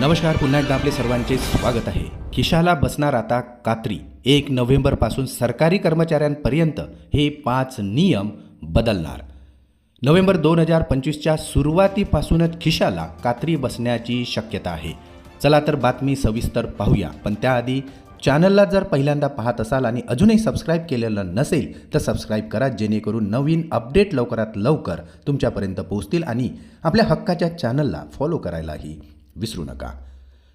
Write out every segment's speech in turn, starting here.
नमस्कार पुन्हा एकदा आपले सर्वांचे स्वागत आहे. खिशाला बसणार आता कात्री. एक नोव्हेंबरपासून सरकारी कर्मचाऱ्यांपर्यंत हे पाच नियम बदलणार. नोव्हेंबर दोन हजार पंचवीसच्या सुरुवातीपासूनच खिशाला कात्री बसण्याची शक्यता आहे. चला तर बातमी सविस्तर पाहूया. पण त्याआधी चॅनलला जर पहिल्यांदा पाहत असाल आणि अजूनही सबस्क्राईब केलेलं नसेल तर सबस्क्राईब करा जेणेकरून नवीन अपडेट लवकरात लवकर तुमच्यापर्यंत पोहोचतील आणि आपल्या हक्काच्या चॅनलला फॉलो करायलाही. विसरू नका.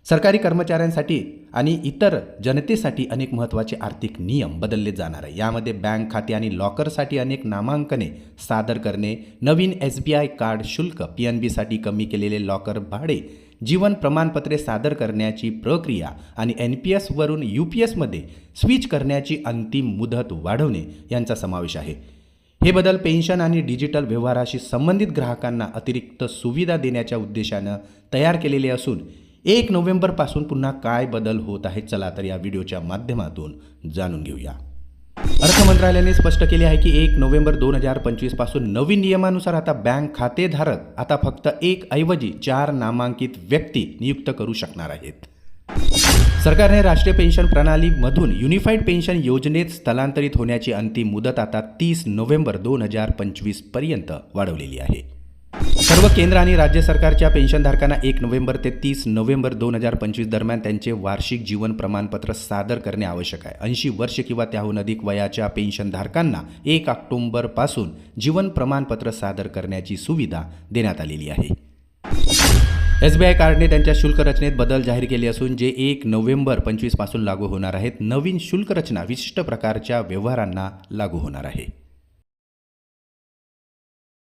सरकारी कर्मचाऱ्यांसाठी आणि इतर जनतेसाठी अनेक महत्त्वाचे आर्थिक नियम बदलले जाणार आहे. यामध्ये बँक खाते आणि लॉकरसाठी अनेक नामांकने सादर करणे नवीन एस बी आय कार्ड शुल्क पी एन बीसाठी कमी केलेले लॉकर भाडे जीवन प्रमाणपत्रे सादर करण्याची प्रक्रिया आणि एन पी एसवरून यू पी एसमध्ये स्विच करण्याची अंतिम मुदत वाढवणे यांचा समावेश आहे. हे बदल पेन्शन आणि डिजिटल व्यवहाराशी संबंधित ग्राहकांना अतिरिक्त सुविधा देण्याच्या उद्देशानं तयार केलेले असून एक नोव्हेंबरपासून पुन्हा काय बदल होत आहेत चला तर या व्हिडिओच्या माध्यमातून जाणून घेऊया. अर्थ मंत्रालयाने स्पष्ट केले आहे की एक नोव्हेंबर दोन हजार पंचवीसपासून नवीन नियमानुसार आता बँक खातेधारक आता फक्त एक ऐवजी चार नामांकित व्यक्ती नियुक्त करू शकणार आहेत. सरकारने राष्ट्रीय पेन्शन प्रणालीमधून युनिफाईड पेन्शन योजनेत स्थलांतरित होण्याची अंतिम मुदत आता तीस नोव्हेंबर दोन हजार पंचवीसपर्यंत वाढवलेली आहे. सर्व केंद्र आणि राज्य सरकारच्या पेन्शनधारकांना एक नोव्हेंबर ते तीस नोव्हेंबर दोन हजार पंचवीस दरम्यान त्यांचे वार्षिक जीवन प्रमाणपत्र सादर करणे आवश्यक आहे. ऐंशी वर्ष किंवा त्याहून अधिक वयाच्या पेन्शनधारकांना एक ऑक्टोंबरपासून जीवन प्रमाणपत्र सादर करण्याची सुविधा देण्यात आलेली आहे. एस बी आय कार्डने त्यांच्या शुल्क रचनेत बदल जाहीर केले असून जे एक नोव्हेंबर पंचवीसपासून लागू होणार आहेत नवीन शुल्क रचना विशिष्ट प्रकारच्या व्यवहारांना लागू होणार आहे.